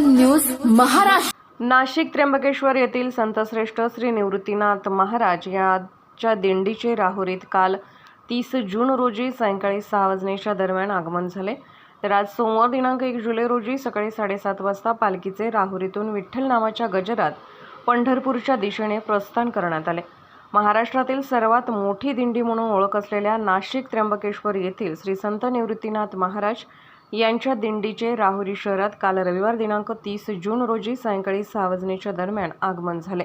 News Maharashtra. Nashik Trimbakeshwar येथील संतश्रेष्ठ श्री निवृत्तीनाथ महाराज यांच्या दिंडीचे राहुरीत काल तीस जून रोजी सायंकाळी सहा वाजण्याच्या दरम्यान आगमन झाले. तर आज सोमवार दिनांक एक जुलै रोजी सकाळी साडेसात वाजता पालखीचे राहुरीतून विठ्ठल नामाच्या गजरात पंढरपूरच्या दिशेने प्रस्थान करण्यात आले. महाराष्ट्रातील सर्वात मोठी दिंडी म्हणून ओळख असलेल्या नाशिक त्र्यंबकेश्वर येथील श्री संत निवृत्तीनाथ महाराज यांच्या दिंडीचे राहुरी शहरात काल रविवार दिनांक तीस जून रोजी सायंकाळी सहा वाजण्याच्या दरम्यान आगमन झाले.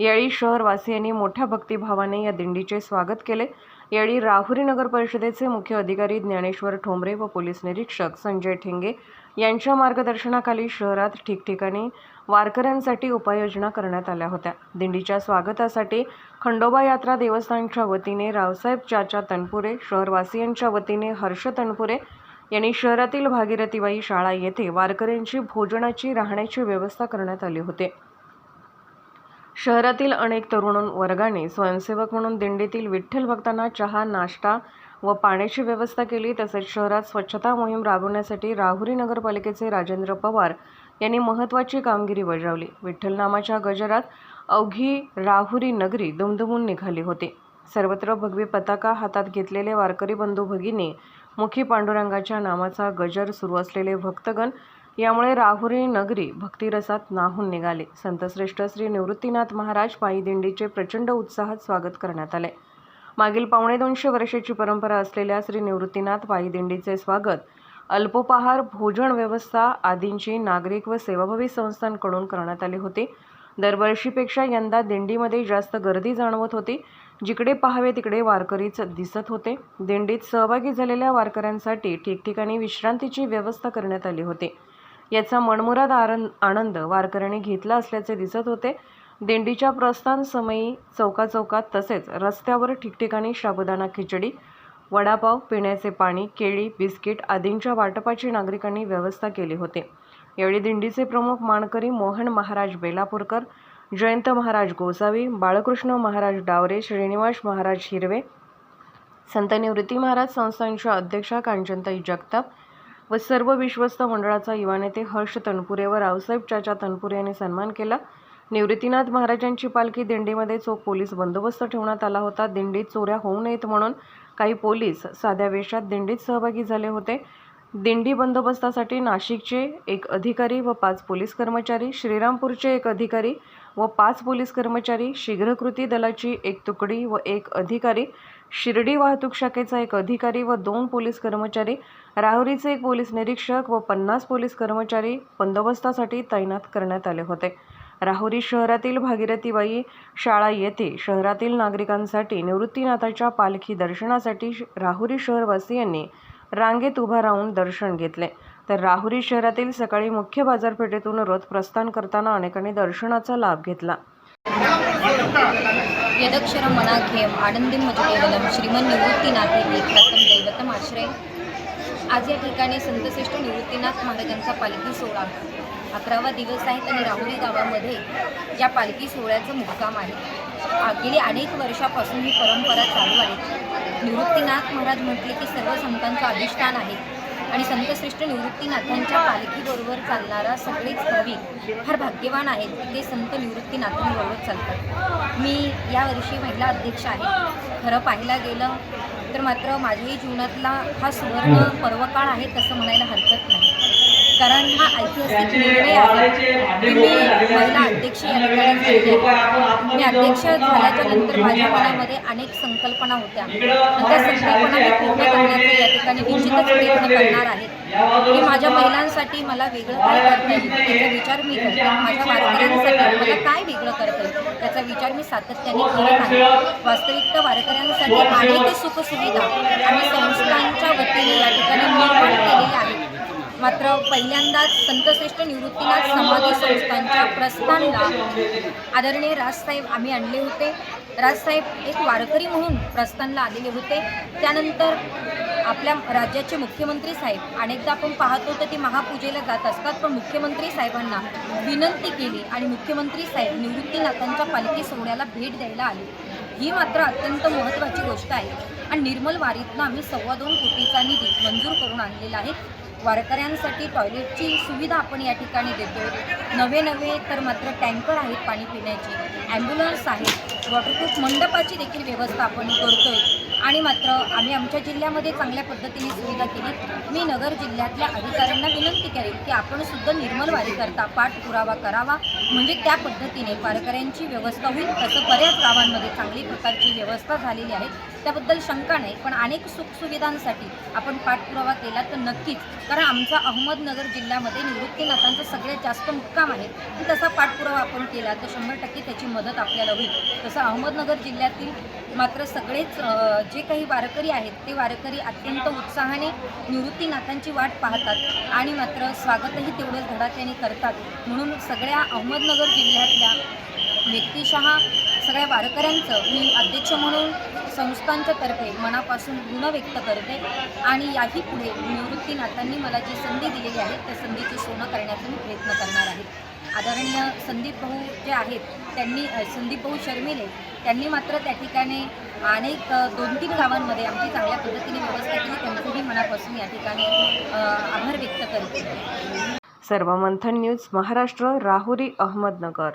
यावेळी शहरवासियांनी मोठ्या भक्तिभावाने या दिंडीचे स्वागत केले. यावेळी राहुरी नगर परिषदेचे मुख्य अधिकारी ज्ञानेश्वर ठोंबरे व पोलीस निरीक्षक संजय ठेंगे यांच्या मार्गदर्शनाखाली शहरात ठिकठिकाणी वारकऱ्यांसाठी उपाययोजना करण्यात आल्या होत्या. दिंडीच्या स्वागतासाठी खंडोबा यात्रा देवस्थानच्या वतीने रावसाहेब चाचा तनपुरे शहरवासियांच्या वतीने हर्ष तनपुरे यांनी शहरातील भागीरथीबाई शाळा येथे वारकऱ्यांची भोजनाची राहण्याची व्यवस्था करण्यात आली होती. शहरातील अनेक तरुण वर्गाने स्वयंसेवक म्हणून दिंडीतील विठ्ठल भक्तांना चहा नाश्ता व पाण्याची व्यवस्था केली. तसेच शहरात स्वच्छता मोहीम राबवण्यासाठी राहुरी नगरपालिकेचे राजेंद्र पवार यांनी महत्त्वाची कामगिरी बजावली. विठ्ठल नामाच्या गजरात अवघी राहुरी नगरी दुमदुमून निघाली होती. सर्वत्र भगवी पताका हातात घेतलेले वारकरी बंधू भगिनी मुखी पांडुरंगाच्या नामाचा गजर सुरू असलेले भक्तगण यामुळे राहुरी नगरी भक्तिरसात नाहून निघाले. संतश्रेष्ठ श्री निवृत्तीनाथ महाराज पायी दिंडीचे प्रचंड उत्साहात स्वागत करण्यात आले. मागील पावणे दोनशे वर्षाची परंपरा असलेल्या श्री निवृत्तीनाथ पायी दिंडीचे स्वागत अल्पोपहार भोजन व्यवस्था आदींची नागरिक व सेवाभावी संस्थांकडून करण्यात आली होती. दरवर्षीपेक्षा यंदा दिंडीमध्ये जास्त गर्दी जाणवत होती. जिकडे पाहावे तिकडे वारकरीच दिसत होते. दिंडीत सहभागी झालेल्या वारकऱ्यांसाठी ठिकठिकाणी विश्रांतीची व्यवस्था करण्यात आली होती. याचा मनमुराद आनंद आनंद वारकऱ्यांनी घेतला असल्याचे दिसत होते. दिंडीच्या प्रस्थान समयी चौकाचौकात तसेच रस्त्यावर ठिकठिकाणी शाबुदाना खिचडी वडापाव पिण्याचे पाणी केळी बिस्किट आदींच्या वाटपाची नागरिकांनी व्यवस्था केली होती. यावेळी दिंडीचे प्रमुख मानकरी मोहन महाराज बेलापूरकर जयंत महाराज गोसावी बाळकृष्ण महाराज डावरे श्रीनिवास महाराज हिरवे संत निवृत्ती महाराज संस्थांच्या अध्यक्षा कांचनताई जगताप व सर्व विश्वस्त मंडळाचा युवा नेते हर्ष तनपुरे व रावसाहेब चाचा तनपुरे यांनी सन्मान केला. निवृत्तीनाथ महाराजांची पालखी दिंडीमध्ये चोख पोलीस बंदोबस्त ठेवण्यात आला होता. दिंडीत चोऱ्या होऊ नयेत म्हणून काही पोलीस साध्या वेशात दिंडीत सहभागी झाले होते. दिंडी बंदोबस्तासाठी नाशिकचे एक अधिकारी व पाच पोलीस कर्मचारी श्रीरामपूरचे एक अधिकारी व पाच पोलीस कर्मचारी शीघ्रकृती दलाची एक तुकडी व एक अधिकारी शिर्डी वाहतूक शाखेचा एक अधिकारी व दोन पोलीस कर्मचारी राहुरीचे एक पोलीस निरीक्षक व पन्नास पोलीस कर्मचारी बंदोबस्तासाठी तैनात करण्यात आले होते. राहुरी शहरातील भागीरथीबाई शाळा येथे शहरातील नागरिकांसाठी निवृत्तीनाथाच्या पालखी दर्शनासाठी श- राहुरी शहरवासियांनी रांगेत उभा राहून दर्शन घेतले. तर राहुरी शहरातील सकाळी मुख्य बाजारपेठेतून रथ प्रस्थान करताना अनेकांनी दर्शनाचा लाभ घेतला. यदक्षर मनाखेम आनंदी मजकेवलम श्रीमन निवृत्तीनाथी प्रथम दैवतम आश्रय. आज या ठिकाणी संतश्रेष्ठ निवृत्तीनाथ महाराजांचा पालखी सोहळा. अकरावा दिवस आहे आणि राहुरी गावामध्ये या पालखी सोहळ्याचं मुक्काम आहे. गेली अनेक वर्षापासून ही परंपरा चालू आहे. निवृत्तीनाथ महाराज म्हटले की सर्व संतांचं अधिष्ठान आहे. आणि संतश्रेष्ठ निवृत्तीनाथांच्या पालखीबरोबर चालणारा सगळेच भाविक फार भाग्यवान आहेत की ते संत निवृत्तीनाथांबरोबर चालतात. मी यावर्षी महिला अध्यक्ष आहे. खरं पाहायला गेलं तर मात्र माझ्याही जीवनातला हा सुवर्ण पर्वकाळ आहे तसं म्हणायला हरकत नाही. कारण हा ऐतिहासिक निर्णय आहे. की मी महिला अध्यक्ष या ठिकाणी. मी अध्यक्ष झाल्याच्यानंतर माझ्या मनामध्ये अनेक संकल्पना होत्या. त्या संकल्पना मी पूर्ण करण्याचा या ठिकाणी निश्चितच प्रयत्न करणार आहे की माझ्या महिलांसाठी मला वेगळं काय करता येईल? याचा विचार मी करते. माझ्या वारकऱ्यांसाठी मला काय वेगळं करता येईल? त्याचा विचार मी सातत्याने करत आहे. वास्तविकता वारकऱ्यांसाठी अनेक सुखसुविधा आणि संस्थांच्या वतीने या ठिकाणी निर्माण केलेल्या आहेत मात्र पहिल्यांदाच संतश्रेष्ठ निवृत्तीनाथ समाधी संस्थांच्या प्रस्थानला आदरणीय राजसाहेब आम्ही आणले होते. राजसाहेब एक वारकरी म्हणून प्रस्थानला आलेले होते. त्यानंतर आपल्या राज्याचे मुख्यमंत्री साहेब अनेकदा आपण पाहतो तर ते महापूजेला जात असतात पण मुख्यमंत्री साहेबांना विनंती केली आणि मुख्यमंत्री साहेब निवृत्तीनाथांच्या पालखी सोहळ्याला भेट द्यायला आले. ही मात्र अत्यंत महत्त्वाची गोष्ट आहे. आणि निर्मल वारीतनं आम्ही सव्वा दोन कोटीचा निधी मंजूर करून आणलेला आहे. वारकऱ्यांसाठी टॉयलेटची सुविधा आपण या ठिकाणी देतोय. नवे नवे तर मात्र टँकर आहेत पाणी पिण्याची. ॲम्ब्युलन्स आहेत वॉटरप्रूफ मंडपाची देखील व्यवस्था आपण करतो आहे आणि मात्र आम्ही आमच्या जिल्ह्यामध्ये चांगल्या पद्धतीने सुविधा केली. मी नगर जिल्ह्यातल्या अधिकाऱ्यांना विनंती करेन की आपण सुद्धा निर्मल करता पाठपुरावा करावा. म्हणजे त्या पद्धतीने वारकऱ्यांची व्यवस्था होईल. तसं बऱ्याच गावांमध्ये चांगली प्रकारची व्यवस्था झालेली आहे. त्याबद्दल शंका नाही पण अनेक सुखसुविधांसाठी आपण पाठपुरावा केला तर नक्कीच. कारण आमचा अहमदनगर जिल्ह्यामध्ये निवृत्तीनाथांचा सगळ्यात जास्त मुक्काम आहे. आणि तसा पाठपुरावा आपण केला तर शंभर टक्के त्याची मदत आपल्याला होईल. तसं अहमदनगर जिल्ह्यातील मात्र सगळेच जे काही वारकरी आहेत ते वारकरी अत्यंत उत्साहाने निवृत्तीनाथांची वाट पाहतात आणि मात्र स्वागतही तेवढंच धडाक्याने करतात. म्हणून सगळ्या अहमदनगर जिल्ह्यातल्या व्यक्तिशः सगळ्या वारकऱ्यांचं मी अध्यक्ष म्हणून संस्थांच्या तर्फे मनापासून ऋण व्यक्त करते आणि याही पुढे निवृत्तीनाथांनी मला जी संधी दिलेली आहे त्या संधीची सोनं करण्याचा मी प्रयत्न करणार आहे. आदरणीय संदीप भाऊ जे आहेत त्यांनी संदीप भाऊ शर्मिले त्यांनी मात्र त्या ठिकाणी अनेक दोन तीन गावांमध्ये आमची चांगल्या पद्धतीने व्यवस्था केली त्यांचंही मनापासून या ठिकाणी आभार व्यक्त करते. सर्वमंथन न्यूज महाराष्ट्र राहुरी अहमदनगर.